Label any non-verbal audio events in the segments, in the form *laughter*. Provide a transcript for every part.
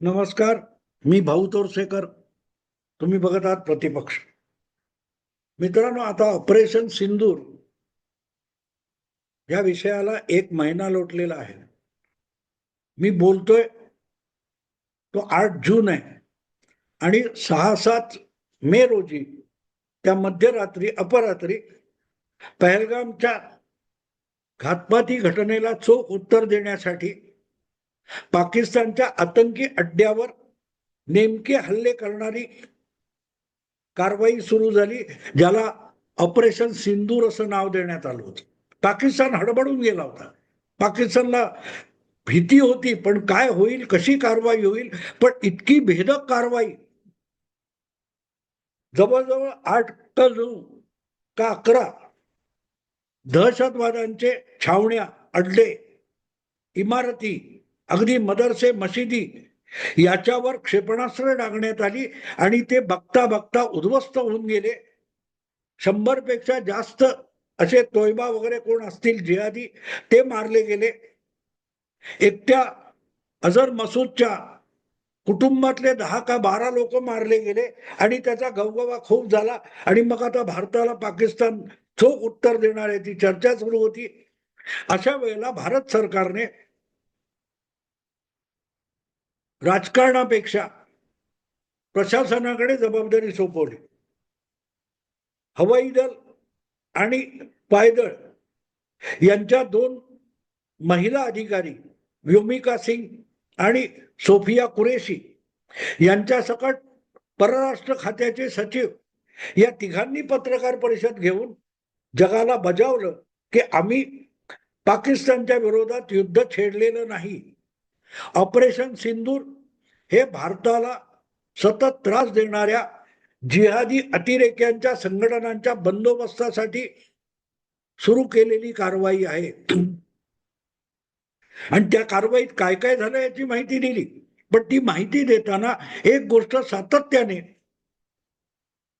नमस्कार मी भाऊ तोरसेकर. तुम्ही बघत आहात प्रतिपक्ष. मित्रांनो आता ऑपरेशन सिंदूर या विषयाला एक महिना लोटलेला आहे. मी बोलतोय तो आठ जून आहे. आणि सहा सात मे रोजी त्या मध्यरात्री अपरात्री पहलगामच्या घातपाती घटनेला चोख उत्तर देण्यासाठी पाकिस्तानच्या आतंकी अड्ड्यावर नेमके हल्ले करणारी कारवाई सुरू झाली ज्याला ऑपरेशन सिंदूर असं नाव देण्यात आलं होतं. पाकिस्तान हडबडून गेला होता. पाकिस्तानला भीती होती पण काय होईल कशी कारवाई होईल पण इतकी भेदक कारवाई. जवळजवळ आठ का नऊ का अकरा दहशतवाद्यांचे छावण्या अड्डे इमारती अगदी मदरसे मशिदी याच्यावर क्षेपणास्त्र डागण्यात आली आणि ते बघता बघता उद्ध्वस्त होऊन गेले. शंभरपेक्षा जास्त असे तोयबा वगैरे कोण असतील जिहादी ते मारले गेले. एकट्या अझर मसूदच्या कुटुंबातले दहा का बारा लोक मारले गेले आणि त्याचा गवगवा खूप झाला आणि मग आता भारताला पाकिस्तान चोख उत्तर देणार आहे ती चर्चा सुरू होती. अशा वेळेला भारत सरकारने राजकारणापेक्षा प्रशासनाकडे जबाबदारी सोपवली. हवाई दल आणि पायदळ यांच्या दोन महिला अधिकारी व्योमिका सिंग आणि सोफिया कुरेशी यांच्या सकट परराष्ट्र खात्याचे सचिव या तिघांनी पत्रकार परिषद घेऊन जगाला बजावलं की आम्ही पाकिस्तानच्या विरोधात युद्ध छेडलेलं नाही. ऑपरेशन सिंदूर हे भारताला सतत त्रास देणाऱ्या जिहादी अतिरेक्यांच्या संघटनांच्या बंदोबस्तासाठी सुरू केलेली कारवाई आहे. आणि त्या कारवाईत काय काय झालं याची माहिती दिली. पण ती माहिती देताना एक गोष्ट सातत्याने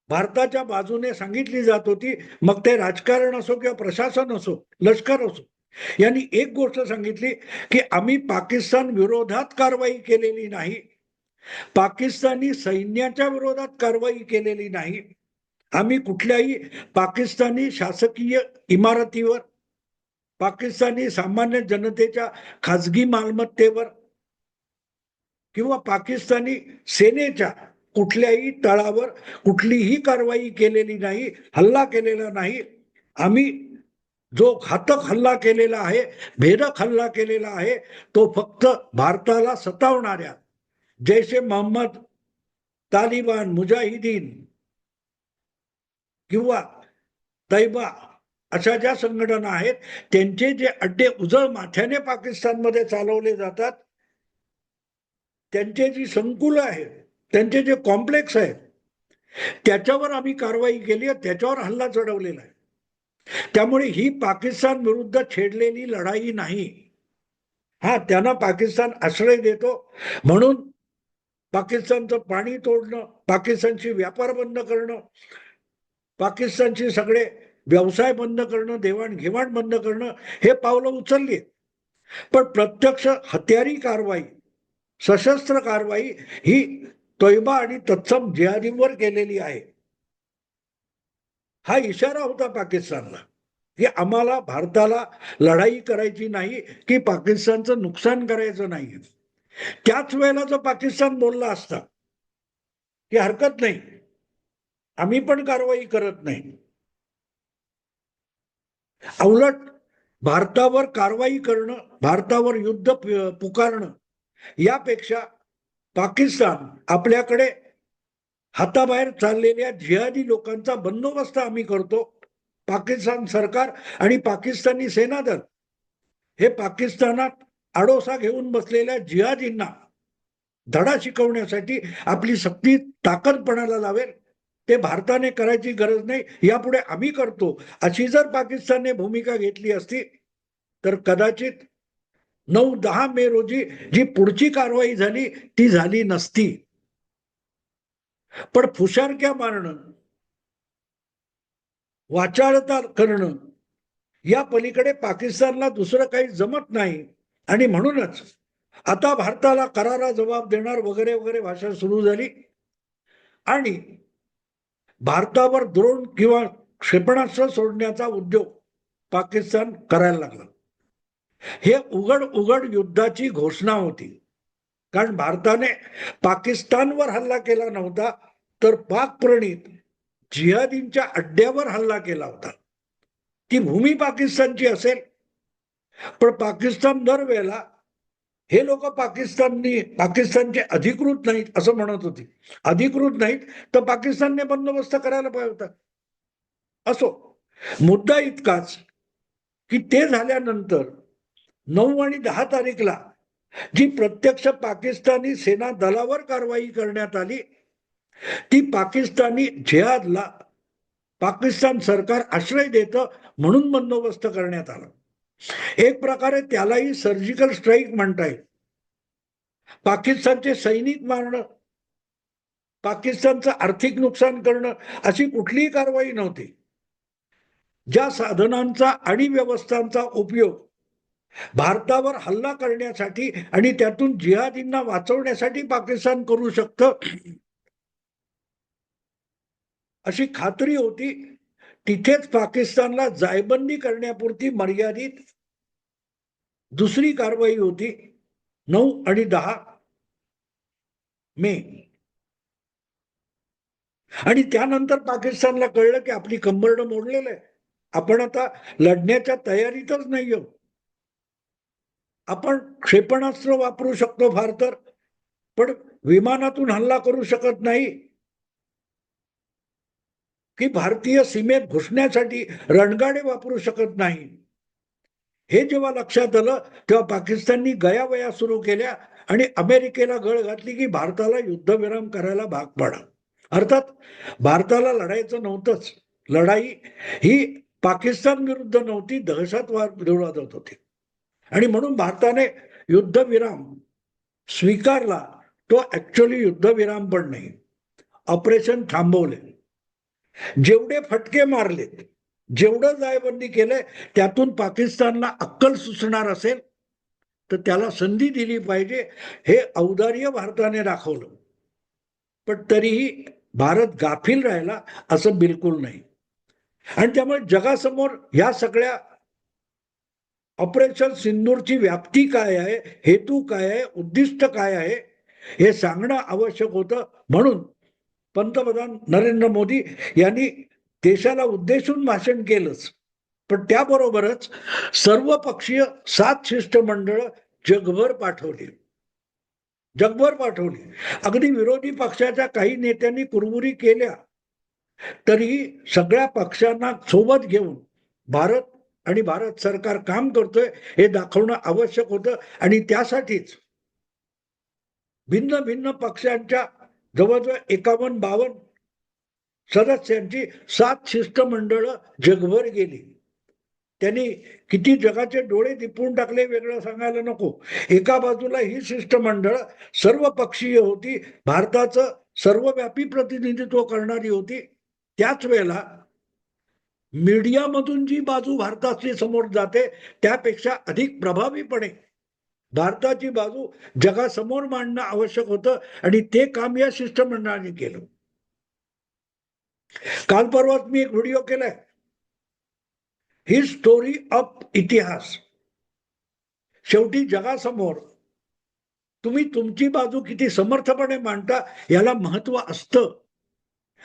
भारताच्या बाजूने सांगितली जात होती. मग ते राजकारण असो किंवा प्रशासन असो लष्कर असो यांनी एक गोष्ट सांगितली की आम्ही पाकिस्तान विरोधात कारवाई केलेली नाही. पाकिस्तानी सैन्याच्या विरोधात कारवाई केलेली नाही. आम्ही कुठल्याही पाकिस्तानी शासकीय इमारतीवर पाकिस्तानी सामान्य जनतेच्या खाजगी मालमत्तेवर किंवा पाकिस्तानी सेनेच्या कुठल्याही तळावर कुठलीही कारवाई केलेली नाही हल्ला केलेला नाही. आम्ही जो घातक हल्ला केलेला आहे भेदक हल्ला केलेला आहे तो फक्त भारताला सतावणाऱ्या जैश ए मोहम्मद तालिबान मुजाहिदीन किंवा तैबा अशा ज्या संघटना आहेत त्यांचे जे अड्डे उजळ माथ्याने पाकिस्तानमध्ये चालवले जातात त्यांचे जी संकुलं आहेत त्यांचे जे कॉम्प्लेक्स आहेत त्याच्यावर आम्ही कारवाई केली आहे त्याच्यावर हल्ला चढवलेला आहे. त्यामुळे ही पाकिस्तान विरुद्ध छेडलेली लढाई नाही. हा त्यांना पाकिस्तान आश्रय देतो. म्हणून पाकिस्तानचं पाणी तोडणं पाकिस्तानची व्यापार बंद करणं पाकिस्तानची सगळे व्यवसाय बंद करणं देवाणघेवाण बंद करणं हे पावलं उचलली पण प्रत्यक्ष हत्यारी कारवाई सशस्त्र कारवाई ही तोयबा आणि तत्सम जिहादींवर केलेली आहे. हा इशारा होता पाकिस्तानला की आम्हाला भारताला लढाई करायची नाही की पाकिस्तानचं नुकसान करायचं नाही. त्याच वेळेला जर पाकिस्तान बोलला असता की हरकत नाही आम्ही पण कारवाई करत नाही. उलट भारतावर कारवाई करणं भारतावर युद्ध पुकारणं यापेक्षा पाकिस्तान आपल्याकडे हाताबाहेर चाललेल्या जिहादी लोकांचा बंदोबस्त आम्ही करतो. पाकिस्तान सरकार आणि पाकिस्तानी सेनादल हे पाकिस्तानात आडोसा घेऊन बसलेल्या जिहादींना धडा शिकवण्यासाठी आपली सक्ती ताकदपणाला लावेल. ते भारताने करायची गरज नाही यापुढे आम्ही करतो. अशी जर पाकिस्तानने भूमिका घेतली असती तर कदाचित नऊ दहा मे रोजी जी पुढची कारवाई झाली ती झाली नसती. पण फुशारक्या मारणं वाचाळता करणं या पलीकडे पाकिस्तानला दुसरं काही जमत नाही. आणि म्हणूनच आता भारताला करारा जबाब देणार वगैरे वगैरे भाषा सुरू झाली. आणि भारतावर द्रोण किंवा क्षेपणास्त्र सोडण्याचा उद्योग पाकिस्तान करायला लागला. हे उघड उघड युद्धाची घोषणा होती. कारण भारताने पाकिस्तानवर हल्ला केला नव्हता तर पाक प्रणित जिहादींच्या अड्ड्यावर हल्ला केला होता. ती भूमी पाकिस्तानची असेल. पण पाकिस्तान दरवेळेला हे लोक पाकिस्ताननी पाकिस्तानचे अधिकृत नाहीत असं म्हणत होती. अधिकृत नाहीत तर पाकिस्तानने बंदोबस्त करायला पाहिजे होता. असो मुद्दा इतकाच की ते झाल्यानंतर नऊ आणि दहा तारीखला जी प्रत्यक्ष पाकिस्तानी सेना दलावर कारवाई करण्यात आली ती पाकिस्तानी जिहादला पाकिस्तान सरकार आश्रय देतं म्हणून बंदोबस्त करण्यात आला. एक प्रकारे त्यालाही सर्जिकल स्ट्राईक म्हणता येईल पाकिस्तानचे सैनिक मारणं पाकिस्तानचं आर्थिक नुकसान करणं अशी कुठलीही कारवाई नव्हती. ज्या साधनांचा आणि व्यवस्थांचा उपयोग भारतावर हल्ला करण्यासाठी आणि त्यातून जिहादींना वाचवण्यासाठी पाकिस्तान करू शकतं. अशी खात्री होती. तिथेच पाकिस्तानला जायबंदी करण्यापुरती मर्यादित दुसरी कारवाई होती. नऊ आणि दहा मे. आणि त्यानंतर पाकिस्तानला कळलं की आपली कंबरडं मोडलेलं आहे. आपण आता लढण्याच्या तयारीतच नाही आहोत आपण क्षेपणास्त्र वापरू शकतो फार तर पण विमानातून हल्ला करू शकत नाही. की भारतीय सीमेत घुसण्यासाठी रणगाडे वापरू शकत नाही. हे जेव्हा लक्षात आलं तेव्हा पाकिस्ताननी गयावया सुरू केल्या आणि अमेरिकेला गळ घातली की भारताला युद्धविराम करायला भाग पाडा. अर्थात भारताला लढायचं नव्हतंच. लढाई ही पाकिस्तान विरुद्ध नव्हती दहशतवाद विरोधात होती. आणि म्हणून भारताने युद्धविराम स्वीकारला तो ऍक्च्युअली युद्धविराम पण नाही. ऑपरेशन थांबवले. जेवढे फटके मारलेत जेवढं जायबंदी केलंय त्यातून पाकिस्तानला अक्कल सुचणार असेल तर त्याला संधी दिली पाहिजे हे औदार्य भारताने दाखवलं. पण तरीही भारत गाफील राहिला असं बिलकुल नाही. आणि त्यामुळे जगासमोर ह्या सगळ्या ऑपरेशन सिंदूरची व्याप्ती काय आहे? हेतू काय आहे? उद्दिष्ट काय आहे? हे सांगणं आवश्यक होतं म्हणून पंतप्रधान नरेंद्र मोदी यांनी देशाला उद्देशून भाषण केलंच. पण त्याबरोबरच सर्व पक्षीय सात शिष्टमंडळ जगभर पाठवली. जगभर पाठवली. अगदी विरोधी पक्षाच्या काही नेत्यांनी कुरबुरी केल्या. तरीही सगळ्या पक्षांना सोबत घेऊन भारत आणि भारत सरकार काम करतोय हे दाखवणं आवश्यक होतं. आणि त्यासाठीच भिन्न भिन्न पक्षांच्या जवळजवळ एकावन्न बावन्न सदस्यांची सात शिष्टमंडळ जगभर गेली. त्यांनी किती जगाचे डोळे दिपवून टाकले वेगळं सांगायला नको. एका बाजूला ही शिष्टमंडळ सर्व पक्षीय होती. भारताचं सर्वव्यापी प्रतिनिधित्व करणारी होती. त्याच वेळेला मीडियामधून जी बाजू भारताची समोर जाते त्यापेक्षा अधिक प्रभावीपणे भारताची बाजू जगासमोर मांडणं आवश्यक होतं आणि ते काम या शिष्टमंडळाने केलं. काल परवाच मी एक व्हिडिओ केलाय. ही स्टोरी ऑफ इतिहास. शेवटी जगासमोर तुम्ही तुमची बाजू किती समर्थपणे मांडता याला महत्त्व असतं.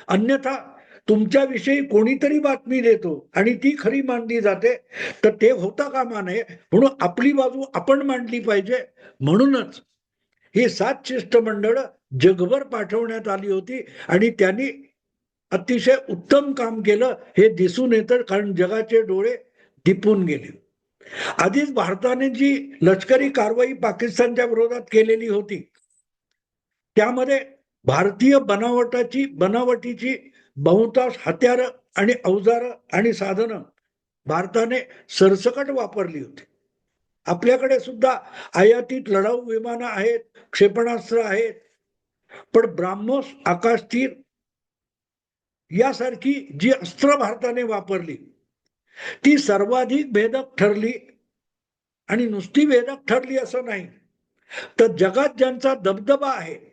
अन्यथा तुमच्याविषयी कोणीतरी बातमी देतो आणि ती खरी मानली जाते तर ते होता कामा नये. म्हणून आपली बाजू आपण मांडली पाहिजे. म्हणूनच ही सात शिष्टमंडळ जगभर पाठवण्यात आली होती आणि त्यांनी अतिशय उत्तम काम केलं हे दिसून येतं कारण जगाचे डोळे दिपून गेले. आधीच भारताने जी लष्करी कारवाई पाकिस्तानच्या विरोधात केलेली होती त्यामध्ये भारतीय बनावटाची बनावटीची बहुतांश हत्यारं आणि अवजारं आणि साधनं भारताने सरसकट वापरली होती. आपल्याकडे सुद्धा आयातीत लढाऊ विमानं आहेत क्षेपणास्त्र आहेत. पण ब्राह्मोस आकाशतीर यासारखी जी अस्त्र भारताने वापरली ती सर्वाधिक भेदक ठरली आणि नुसती भेदक ठरली असं नाही. तर जगात ज्यांचा दबदबा आहे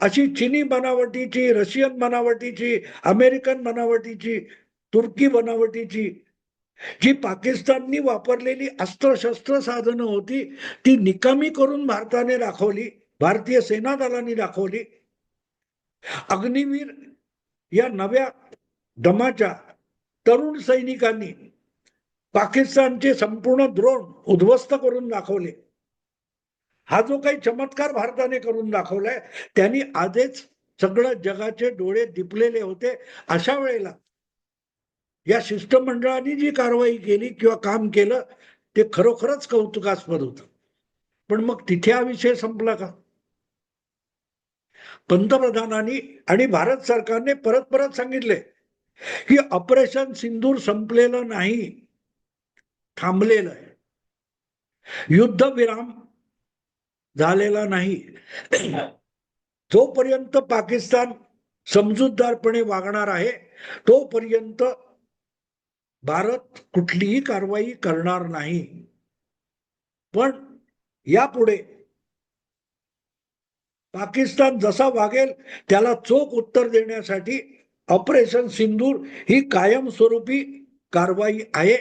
अशी चिनी बनावटीची रशियन बनावटीची अमेरिकन बनावटीची तुर्की बनावटीची जी पाकिस्ताननी वापरलेली अस्त्रशस्त्र साधनं होती ती निकामी करून भारताने दाखवली भारतीय सेना दलाने दाखवली. अग्निवीर या नव्या दमाच्या तरुण सैनिकांनी पाकिस्तानचे संपूर्ण द्रोण उद्ध्वस्त करून दाखवले. हा जो काही चमत्कार भारताने करून दाखवलाय त्यांनी आधीच सगळं जगाचे डोळे दिपलेले होते. अशा वेळेला या शिष्टमंडळाने जी कारवाई केली किंवा काम केलं ते खरोखरच कौतुकास्पद होत. पण मग तिथे हा विषय संपला का? पंतप्रधानांनी आणि भारत सरकारने परत परत सांगितले की ऑपरेशन सिंदूर संपलेलं नाही थांबलेलं आहे. युद्धविराम झालेला नाही. जोपर्यंत पाकिस्तान समजूतदारपणे वागणार आहे तोपर्यंत भारत कुठलीही कारवाई करणार नाही. पण यापुढे पाकिस्तान जसा वागेल त्याला चोख उत्तर देण्यासाठी ऑपरेशन सिंदूर ही कायमस्वरूपी कारवाई आहे.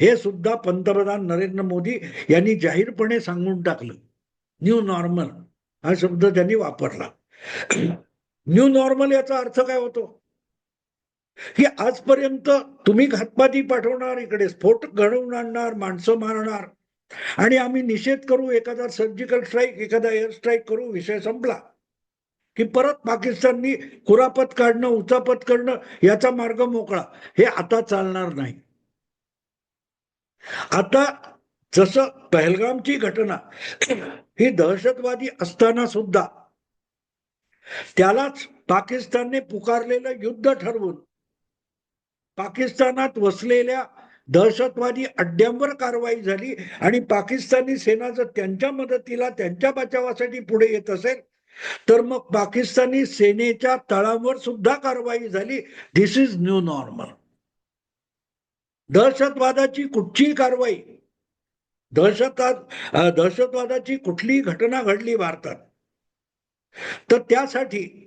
हे सुद्धा पंतप्रधान नरेंद्र मोदी यांनी जाहीरपणे सांगून टाकलं. न्यू नॉर्मल हा शब्द त्यांनी वापरला. न्यू नॉर्मल याचा अर्थ काय होतो? की आजपर्यंत तुम्ही घातपाती पाठवणार इकडे स्फोट घडवून आणणार माणसं मारणार आणि आम्ही निषेध करू एखादा सर्जिकल स्ट्राईक एखादा एअर स्ट्राईक करू विषय संपला. की परत पाकिस्ताननी कुरापत काढणं उचापत करणं याचा मार्ग मोकळा. हे आता चालणार नाही. आता जसं पहलगामची घटना ही दहशतवादी असताना सुद्धा त्यालाच पाकिस्तानने पुकारलेलं युद्ध ठरवून पाकिस्तानात वसलेल्या दहशतवादी अड्ड्यांवर कारवाई झाली आणि पाकिस्तानी सेना जर त्यांच्या मदतीला त्यांच्या बचावासाठी पुढे येत असेल तर मग पाकिस्तानी सेनेच्या तळावर सुद्धा कारवाई झाली. दिस इज न्यू नॉर्मल दहशतवादाची कुठची कारवाई दहशतवाद दहशतवादाची कुठलीही घटना घडली भारतात? तर त्यासाठी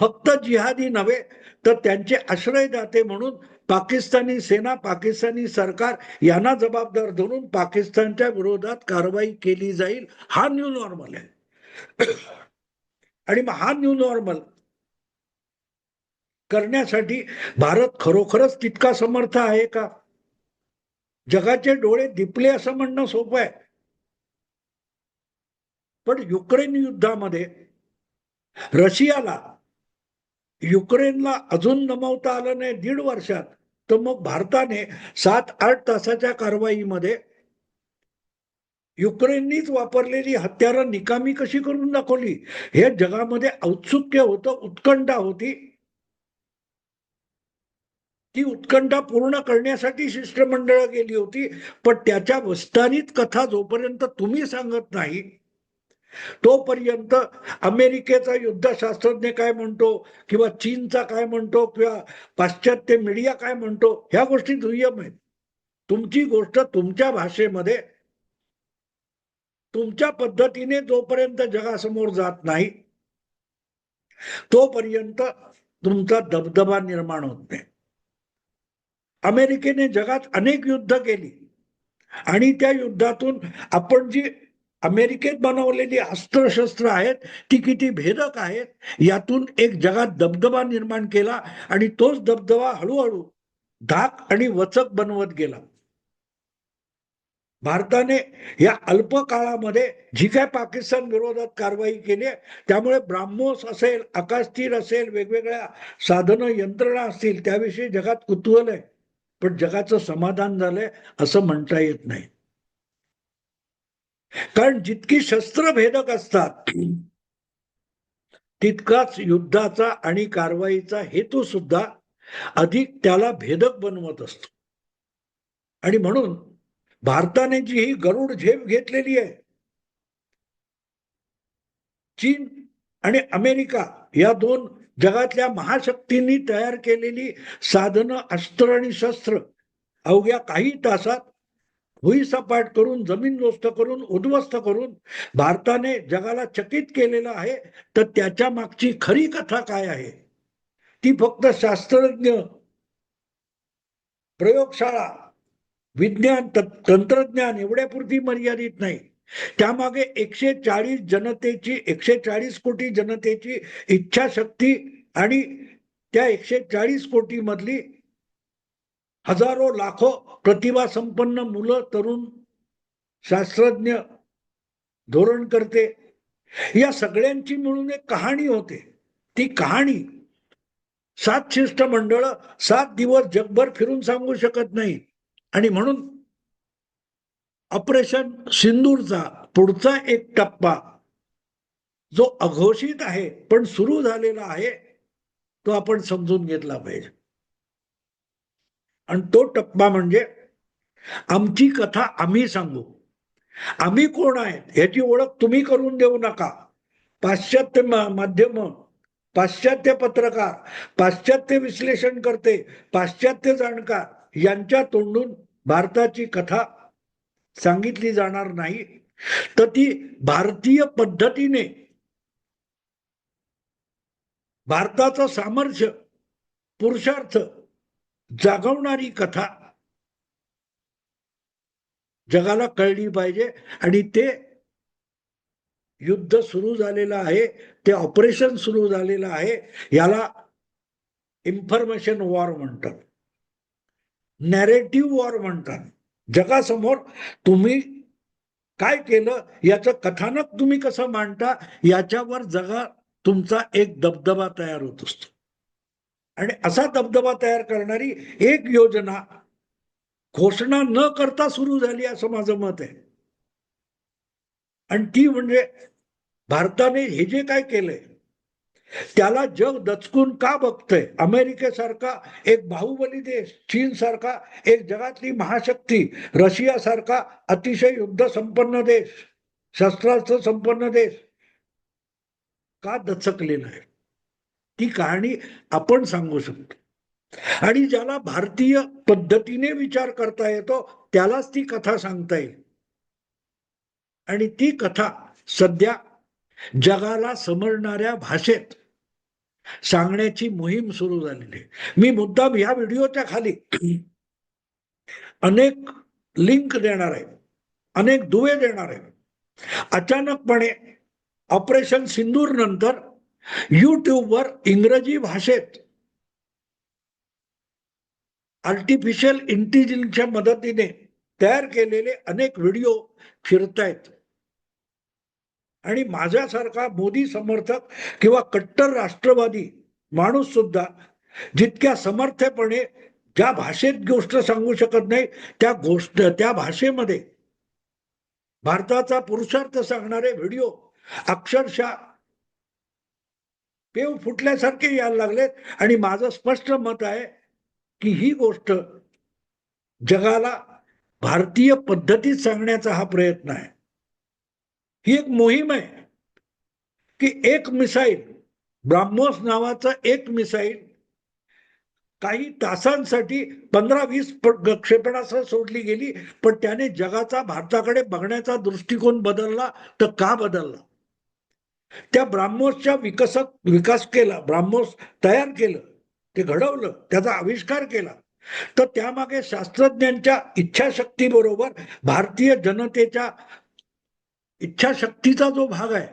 फक्त जिहादी नव्हे तर त्यांचे आश्रयदाते म्हणून पाकिस्तानी सेना पाकिस्तानी सरकार यांना जबाबदार धरून पाकिस्तानच्या विरोधात कारवाई केली जाईल. हा न्यू नॉर्मल आहे. *clears throat* आणि मग हा न्यू नॉर्मल करण्यासाठी भारत खरोखरच तितका समर्थ आहे का? जगाचे डोळे दिपले असं म्हणणं सोपं आहे. पण युक्रेन युद्धामध्ये रशियाला युक्रेनला अजून नमवता आलं नाही दीड वर्षात तर मग भारताने सात आठ तासाच्या कारवाईमध्ये युक्रेननीच वापरलेली हत्यारं निकामी कशी करून दाखवली? हे जगामध्ये औत्सुक्य होतं उत्कंठा होती. ती उत्कंठा पूर्ण करण्यासाठी शिष्टमंडळ गेली होती पण त्याच्या वस्तानीत कथा जोपर्यंत तुम्ही सांगत नाही तोपर्यंत अमेरिकेचा युद्धशास्त्रज्ञ काय म्हणतो किंवा चीनचा काय म्हणतो किंवा पाश्चात्य मीडिया काय म्हणतो ह्या गोष्टी दुय्यम आहेत. तुमची गोष्ट तुमच्या भाषेमध्ये तुमच्या पद्धतीने जोपर्यंत जगासमोर जात नाही तोपर्यंत तुमचा दबदबा निर्माण होत नाही. अमेरिकेने जगात अनेक युद्ध केली. आणि त्या युद्धातून आपण जी अमेरिकेत बनवलेली अस्त्रशस्त्र आहेत ती किती भेदक आहेत यातून एक जगात दबदबा निर्माण केला आणि तोच दबदबा हळूहळू धाक आणि वचक बनवत गेला. भारताने या अल्प काळामध्ये जी काय पाकिस्तान विरोधात कारवाई केली त्यामुळे ब्राह्मोस असेल आकाशतीर असेल वेगवेगळ्या साधनं यंत्रणा असतील त्याविषयी जगात कुतूहल आहे. पण जगाचं समाधान झालंय असं म्हणता येत नाही. कारण जितकी शस्त्र भेदक असतात तितकाच युद्धाचा आणि कारवाईचा हेतू सुद्धा अधिक त्याला भेदक बनवत असतो. आणि म्हणून भारताने जी ही गरुड झेप घेतलेली आहे चीन आणि अमेरिका या दोन जगातल्या महाशक्तींनी तयार केलेली साधनं अस्त्र आणि शस्त्र अवघ्या काही तासात भुईसपाट करून जमीन दोस्त करून उद्ध्वस्त करून भारताने जगाला चकित केलेलं आहे तर त्याच्या मागची खरी कथा काय आहे? ती फक्त शास्त्रज्ञ प्रयोगशाळा विज्ञान त- तंत्रज्ञान एवढ्यापुरती मर्यादित नाही. त्यामागे एकशे चाळीस जनतेची एकशे चाळीस कोटी जनतेची इच्छाशक्ती आणि त्या एकशे चाळीस कोटी मधली हजारो लाखो प्रतिभा संपन्न मुलं तरुण शास्त्रज्ञ धोरण करते या सगळ्यांची मिळून एक कहाणी होते. ती कहाणी सात शिष्टमंडळ सात दिवस जगभर फिरून सांगू शकत नाही. आणि म्हणून ऑपरेशन सिंदूरचा पुढचा एक टप्पा जो अघोषित आहे पण सुरू झालेला आहे तो आपण समजून घेतला पाहिजे. आणि तो टप्पा म्हणजे आमची कथा आम्ही सांगू. आम्ही कोण आहेत याची ओळख तुम्ही करून देऊ नका. पाश्चात्य माध्यम पाश्चात्य पत्रकार पाश्चात्य विश्लेषण करते पाश्चात्य जाणकार यांच्या तोंडून भारताची कथा सांगितली जाणार नाही तर ती भारतीय पद्धतीने भारताचं सामर्थ्य पुरुषार्थ जागवणारी कथा जगाला कळली पाहिजे. आणि ते युद्ध सुरू झालेलं आहे ते ऑपरेशन सुरू झालेलं आहे याला इन्फॉर्मेशन वॉर म्हणतात. नॅरेटिव्ह वॉर म्हणतात. जगासमोर तुम्ही काय केलं याचं कथानक तुम्ही कसं मांडता याच्यावर जगा तुमचा एक दबदबा तयार होत असतो. आणि असा दबदबा तयार करणारी एक योजना घोषणा न करता सुरू झाली असं माझं मत आहे. आणि ती म्हणजे भारताने हे जे काय केलंय त्याला जग दचकून का बघतंय? अमेरिकेसारखा एक बाहुबली देश चीन सारखा एक जगातली महाशक्ती रशिया सारखा अतिशय युद्ध संपन्न देश शस्त्रास्त्र संपन्न देश का दचकलेला आहे? ती कहाणी आपण सांगू शकतो. आणि ज्याला भारतीय पद्धतीने विचार करता येतो त्यालाच ती कथा सांगता येईल. आणि ती कथा सध्या जगाला समजणाऱ्या भाषेत सांगण्याची मोहीम सुरू झालेली आहे. मी मुद्दाम ह्या व्हिडिओच्या खाली अनेक लिंक देणार आहे. अनेक दुवे देणार आहे. अचानकपणे ऑपरेशन सिंदूर नंतर युट्यूबवर इंग्रजी भाषेत आर्टिफिशियल इंटेलिजन्सच्या मदतीने तयार केलेले अनेक व्हिडिओ फिरतायत. आणि माझ्यासारखा मोदी समर्थक किंवा कट्टर राष्ट्रवादी माणूस सुद्धा जितक्या समर्थपणे ज्या भाषेत गोष्ट सांगू शकत नाही त्या गोष्ट त्या भाषेमध्ये भारताचा पुरुषार्थ सांगणारे व्हिडिओ अक्षरशः पेव फुटल्यासारखे यायला लागलेत. आणि माझं स्पष्ट मत आहे की ही गोष्ट जगाला भारतीय पद्धतीत सांगण्याचा हा प्रयत्न आहे. ही एक मोहीम आहे की एक मिसाईल ब्राह्मोस नावाचा एक मिसाईल काही तासांसाठी पंधरा वीस प- क्षेपणास्त्र सोडली गेली पण त्याने जगाचा भारताकडे बघण्याचा दृष्टिकोन बदलला तर का बदलला? त्या ब्राह्मोसच्या विकसक विकास केला ब्राह्मोस तयार केलं ते घडवलं त्याचा आविष्कार केला तर त्यामागे शास्त्रज्ञांच्या इच्छाशक्तीबरोबर भारतीय जनतेच्या इच्छाशक्तीचा जो भाग आहे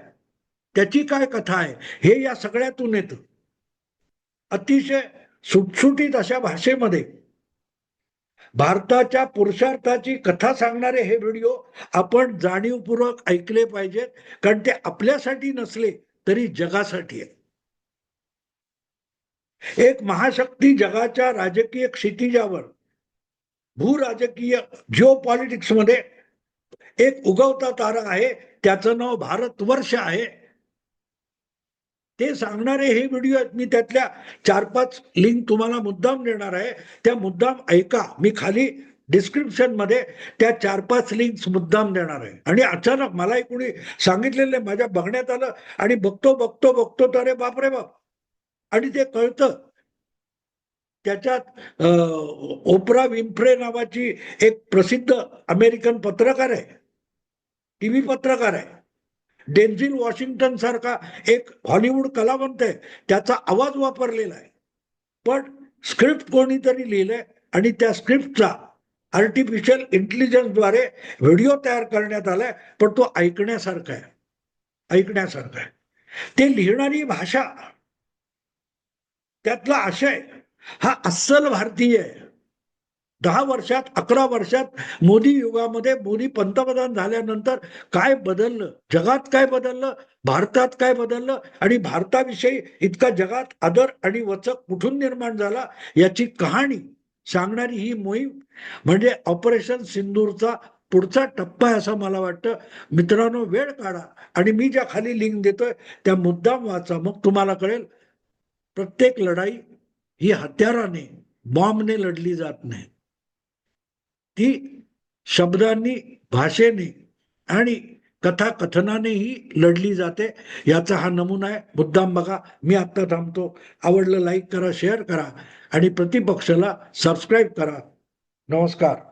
त्याची काय कथा आहे हे या सगळ्यातून येतं. अतिशय सुटसुटीत अशा भाषेमध्ये भारताच्या पुरुषार्थाची कथा सांगणारे हे व्हिडिओ आपण जाणीवपूर्वक ऐकले पाहिजेत कारण ते आपल्यासाठी नसले तरी जगासाठी आहे. एक महाशक्ती जगाच्या राजकीय क्षितिजावर भूराजकीय जिओ पॉलिटिक्समध्ये एक उगवता तारा आहे त्याचं नाव भारतवर्ष आहे. ते सांगणारे हे व्हिडिओ आहेत. मी त्यातल्या चार पाच लिंक तुम्हाला मुद्दाम देणार आहे. त्या मुद्दाम ऐका. मी खाली डिस्क्रिप्शनमध्ये त्या चार पाच लिंक्स मुद्दाम देणार आहे. आणि अचानक मलाही कोणी सांगितलेलं आहे, माझ्या बघण्यात आलं आणि बघतो बघतो बघतो. तर बाप बापरे बाप. आणि ते कळतं. त्याच्यात ओपरा विम्फ्रे नावाची एक प्रसिद्ध अमेरिकन पत्रकार आहे. टीव्ही पत्रकार आहे. डेन्झिल वॉशिंग्टन सारखा एक हॉलिवूड कलावंत आहे. त्याचा आवाज वापरलेला आहे. पण स्क्रिप्ट कोणीतरी लिहिलंय आणि त्या स्क्रिप्टचा आर्टिफिशियल इंटेलिजन्सद्वारे व्हिडिओ तयार करण्यात आलाय पण तो ऐकण्यासारखा आहे. ऐकण्यासारखा आहे. ते लिहिणारी भाषा त्यातला आशय हा अस्सल भारतीय आहे. दहा वर्षात अकरा वर्षात मोदी युगामध्ये मोदी पंतप्रधान झाल्यानंतर काय बदललं? जगात काय बदललं? भारतात काय बदललं? आणि भारताविषयी इतका जगात आदर आणि वचक कुठून निर्माण झाला? याची कहाणी सांगणारी ही मोहीम म्हणजे ऑपरेशन सिंदूरचा पुढचा टप्पा आहे असं मला वाटतं. मित्रांनो वेळ काढा आणि मी ज्या खाली लिंक देतोय त्या मुद्दाम वाचा. मग तुम्हाला कळेल प्रत्येक लढाई ही हत्याराने बॉम्बने लढली जात नाही. ती शब्दांनी भाषेने आणि कथाकथनानेही लढली जाते. याचा हा नमुना आहे. मुद्दाम बघा. मी आत्ता थांबतो. आवडलं लाईक करा शेअर करा आणि प्रतिपक्षाला सबस्क्राईब करा. नमस्कार.